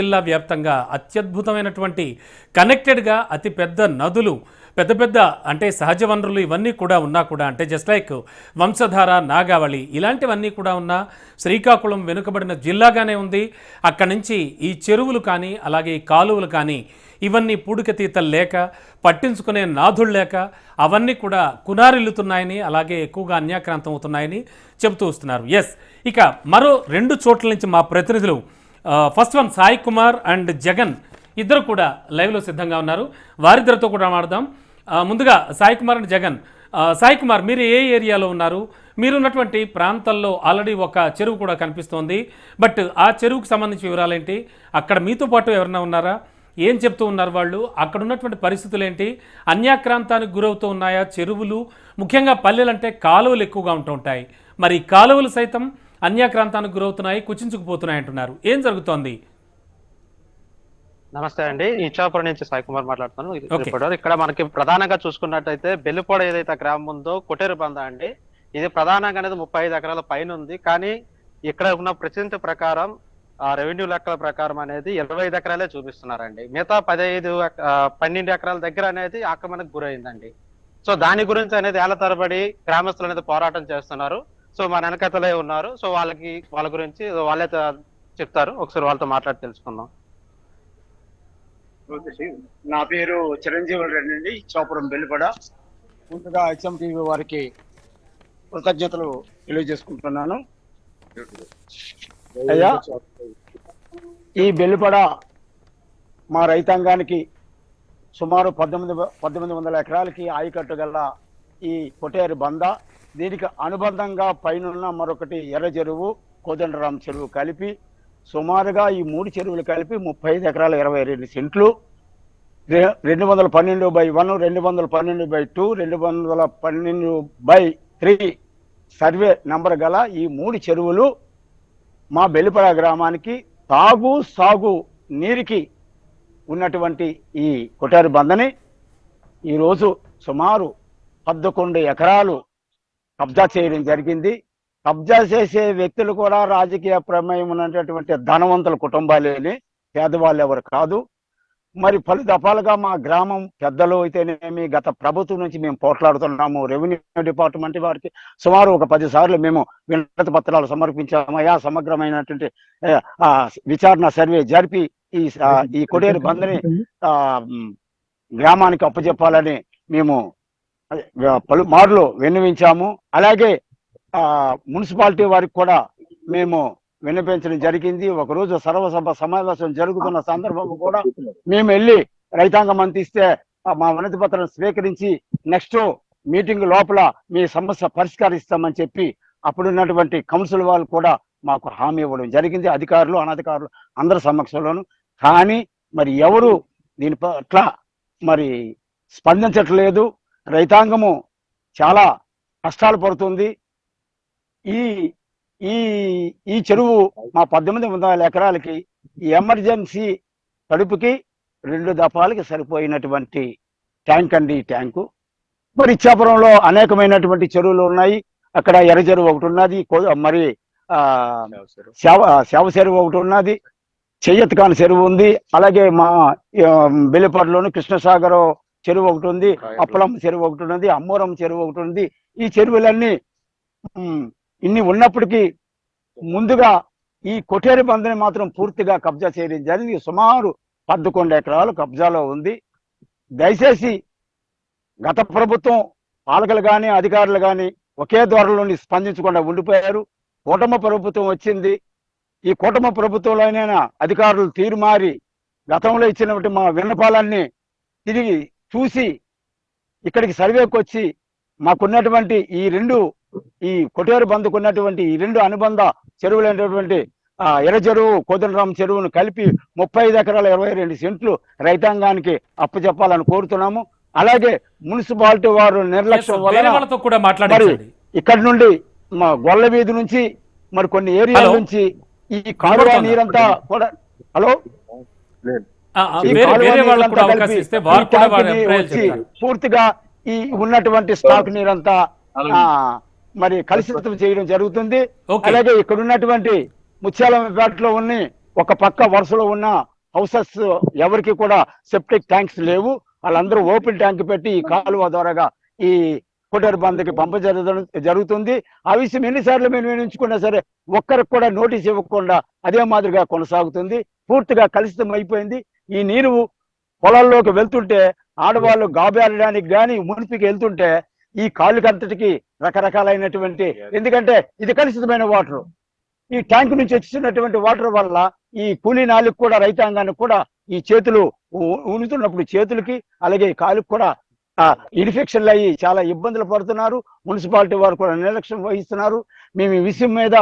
జిల్లా వ్యాప్తంగా అత్యద్భుతమైనటువంటి కనెక్టెడ్గా అతి పెద్ద నదులు పెద్ద పెద్ద అంటే సహజ వనరులు ఇవన్నీ కూడా ఉన్నా కూడా అంటే జస్ట్ లైక్ వంశధార నాగావళి ఇలాంటివన్నీ కూడా ఉన్నా శ్రీకాకుళం వెనుకబడిన జిల్లాగానే ఉంది. అక్కడి నుంచి ఈ చెరువులు కానీ అలాగే ఈ కాలువలు కానీ ఇవన్నీ పూడికతీతలు లేక పట్టించుకునే నాథుళ్ళు లేక అవన్నీ కూడా కునారిల్లుతున్నాయని అలాగే ఎక్కువగా అన్యాక్రాంతం అవుతున్నాయని చెబుతూ వస్తున్నారు. ఎస్ ఇక మరో రెండు చోట్ల నుంచి మా ప్రతినిధులు first one Sai Kumar and Jagan ఇద్దరు కూడా లైవ్లో సిద్ధంగా ఉన్నారు. వారిద్దరితో కూడా మాట్లాడదాం. ముందుగా సాయి కుమార్ అండ్ జగన్. సాయి కుమార్ మీరు ఏ ఏరియాలో ఉన్నారు? మీరున్నటువంటి ప్రాంతాల్లో ఆల్రెడీ ఒక చెరువు కూడా కనిపిస్తోంది. బట్ ఆ చెరువుకు సంబంధించిన వివరాలేంటి? అక్కడ మీతో పాటు ఎవరైనా ఉన్నారా? ఏం చెప్తూ ఉన్నారు వాళ్ళు? అక్కడ ఉన్నటువంటి పరిస్థితులు ఏంటి? అన్యాక్రాంతానికి గురవుతూ ఉన్నాయా? చెరువులు ముఖ్యంగా పల్లెలంటే కాలువలు ఎక్కువగా ఉంటూ ఉంటాయి. మరి కాలువలు సైతం అన్యాక్రాంతానికి గురవుతున్నాయి కుచించుకుపోతున్నాయి అంటున్నారు. ఏం జరుగుతోంది? నమస్తే అండి. ఇచ్చాపురం నుంచి సాయి కుమార్ మాట్లాడుతున్నాను. ఇక్కడ మనకి ప్రధానంగా చూసుకున్నట్టయితే బెల్లిపోడ ఏదైతే గ్రామం ఉందో కొటేరు బంద అండి. ఇది ప్రధానంగా అనేది ముప్పై ఐదు ఎకరాల పైన ఉంది. కానీ ఇక్కడ ఉన్న ప్రచింత ప్రకారం ఆ రెవెన్యూ లెక్కల ప్రకారం అనేది ఇరవై ఐదు ఎకరాలే చూపిస్తున్నారండి. మిగతా పదహైదు పన్నెండు ఎకరాల దగ్గర అనేది ఆక్రమణకు గురైందండి. సో దాని గురించి అనేది ఏళ్ళ తరబడి గ్రామస్తులు అనేది పోరాటం చేస్తున్నారు. సో మన వెనకతలే ఉన్నారు. సో వాళ్ళకి వాళ్ళ గురించి వాళ్ళే చెప్తారు. ఒకసారి వాళ్ళతో మాట్లాడి తెలుసుకుందాం. నా పేరు చిరంజీవి రెడ్డి అండి. చోపురం బెల్లిపడ. ముందుగా హెచ్ఎం టీవీ వారికి కృతజ్ఞతలు తెలియజేసుకుంటున్నాను. అయ్యా ఈ బెల్లిపడ మా రైతాంగానికి సుమారు పద్దెనిమిది పద్దెనిమిది వందల ఎకరాలకి ఆయకట్టు గల ఈ కొటేరు బంద దీనికి అనుబంధంగా పైనున్న మరొకటి ఎర్ర చెరువు కోదండరాం చెరువు కలిపి సుమారుగా ఈ మూడు చెరువులు కలిపి ముప్పై ఐదు ఎకరాల ఇరవై రెండు సెంట్లు రెండు వందల పన్నెండు బై వన్ రెండు వందల పన్నెండు బై టూ రెండు వందల పన్నెండు బై త్రీ సర్వే నంబర్ గల ఈ మూడు చెరువులు మా బెల్లిపడ గ్రామానికి తాగు సాగు నీరికి ఉన్నటువంటి ఈ కొటారి బందని. ఈరోజు సుమారు పదకొండు ఎకరాలు కబ్జా చేయడం జరిగింది. కబ్జా చేసే వ్యక్తులు కూడా రాజకీయ ప్రమేయం ఉన్నటువంటి ధనవంతుల కుటుంబాలేని పేదవాళ్ళు ఎవరు కాదు. మరి పలు దఫాలుగా మా గ్రామం పెద్దలు అయితేనేమి గత ప్రభుత్వం నుంచి మేము పోట్లాడుతున్నాము. రెవెన్యూ డిపార్ట్మెంట్ వారికి సుమారు ఒక పది సార్లు మేము వినతి పత్రాలు సమర్పించాము సమగ్రమైనటువంటి ఆ, విచారణ సర్వే జరిపి ఈ ఈ కొడేరు బంద్ని ఆ, గ్రామానికి అప్పచెప్పాలని మేము పలుమార్లు పలు మార్లు విన్నవించాము. అలాగే ఆ మున్సిపాలిటీ వారికి కూడా మేము విన్నపించడం జరిగింది. ఒకరోజు సర్వసభ సమావేశం జరుగుతున్న సందర్భం కూడా మేము వెళ్ళి రైతాంగం అందిస్తే మా వినతి పత్రం స్వీకరించి నెక్స్ట్ మీటింగ్ లోపల మీ సమస్య పరిష్కరిస్తామని చెప్పి అప్పుడున్నటువంటి కౌన్సిల్ వాళ్ళు కూడా మాకు హామీ ఇవ్వడం జరిగింది. అధికారులు అనధికారులు అందరి సమక్షంలోను. కానీ మరి ఎవరు దీని పట్ల మరి స్పందించట్లేదు. రైతాంగము చాలా కష్టాలు పడుతుంది. ఈ ఈ ఈ చెరువు మా పద్దెనిమిది వందల ఎకరాలకి ఈ ఎమర్జెన్సీ తడుపుకి రెండు దఫాలకి సరిపోయినటువంటి ట్యాంక్ అండి ఈ ట్యాంకు. మరి ఇచ్చాపురంలో అనేకమైనటువంటి చెరువులు ఉన్నాయి. అక్కడ ఎర్ర చెరువు ఒకటి ఉన్నది మరి ఆ శవ శవ చెరువు ఒకటి ఉన్నది. చెయ్యత్కాని చెరువు ఉంది. అలాగే మా బెల్లిపాడులోను కృష్ణసాగర్ చెరువు ఒకటి ఉంది అప్పలమ్మ చెరువు ఒకటి ఉన్నది అమ్మూరం చెరువు ఒకటి ఉంది ఈ చెరువులన్నీ ఇన్ని ఉన్నప్పటికీ ముందుగా ఈ కొటేరు బందని మాత్రం పూర్తిగా కబ్జా చేయడం జరిగింది. సుమారు పదకొండు ఎకరాలు కబ్జాలో ఉంది. దయచేసి గత ప్రభుత్వం పాలకులు కానీ అధికారులు కానీ ఒకే ధోరణిలోని స్పందించకుండా ఉండిపోయారు. కూటమి ప్రభుత్వం వచ్చింది. ఈ కూటమి ప్రభుత్వంలోనైనా అధికారులు తీరు మారి గతంలో ఇచ్చినటువంటి మా విన్నపాలన్నీ తిరిగి చూసి ఇక్కడికి సర్వేకి వచ్చి మాకున్నటువంటి ఈ రెండు ఈ కొటేరు బందుకు ఉన్నటువంటి ఈ రెండు అనుబంధ చెరువులైనటువంటి ఆ, ఎర్ర చెరువు కోదండరాం చెరువును కలిపి ముప్పై ఐదు ఎకరాల ఇరవై రెండు సెంట్లు రైతాంగానికి అప్పచెప్పాలని కోరుతున్నాము. అలాగే మున్సిపాలిటీ వారు నిర్లక్ష్యం కూడా మాట్లాడించండి. ఇక్కడ నుండి మా గొల్ల వీధి నుంచి మరి కొన్ని ఏరియాల. నుంచి ఈ కాలువ? నీరంతా కూడా హలో? పూర్తిగా ఈ ఉన్నటువంటి స్టాక్ నీరంతా ఆ, మరి కలుషితం చేయడం జరుగుతుంది. అలాగే ఇక్కడ ఉన్నటువంటి ముత్యాలపేటలో ఉన్న ఒక పక్క వరుసలో ఉన్న హౌసెస్ ఎవరికి కూడా సెప్టిక్ ట్యాంక్స్ లేవు. వాళ్ళందరూ ఓపెన్ ట్యాంక్ పెట్టి ఈ కాలువ ద్వారాగా ఈ కొట్టేరు బంద్కి పంప జరగడం జరుగుతుంది. ఆ విషయం ఎన్నిసార్లు మేము వినించుకున్నా సరే ఒక్కరికి కూడా నోటీస్ ఇవ్వకుండా అదే మాదిరిగా కొనసాగుతుంది. పూర్తిగా కలుషితం అయిపోయింది. ఈ నీరు పొలాల్లోకి వెళ్తుంటే ఆడవాళ్ళు గాబేరడానికి గాని మునిపికి వెళ్తుంటే ఈ కాళ్ళకంతటికి రకరకాలైనటువంటి ఎందుకంటే ఇది కలుషితమైన వాటర్. ఈ ట్యాంక్ నుంచి వచ్చినటువంటి వాటర్ వల్ల ఈ కూలీ నాలుగు కూడా రైతాంగానికి కూడా ఈ చేతులు ఉనుతున్నప్పుడు చేతులకి అలాగే కాలుకి కూడా ఇన్ఫెక్షన్లు అయ్యి చాలా ఇబ్బందులు పడుతున్నారు. మున్సిపాలిటీ వారు కూడా నిర్లక్ష్యం వహిస్తున్నారు. మేము ఈ విషయం మీద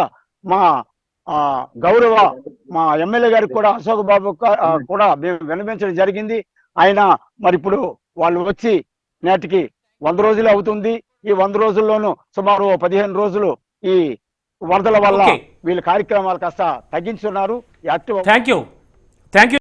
మా ఆ, గౌరవ మా ఎమ్మెల్యే గారికి కూడా అశోక్ బాబు కూడా మేము విన్నవించడం జరిగింది. ఆయన మరి ఇప్పుడు వాళ్ళు వచ్చి నేటికి వంద రోజులు అవుతుంది. ఈ వంద రోజుల్లోనూ సుమారు పదిహేను రోజులు ఈ వరదల వల్ల. వీళ్ళ కార్యక్రమాలు కాస్త తగ్గించున్నారు. Active thank you thank you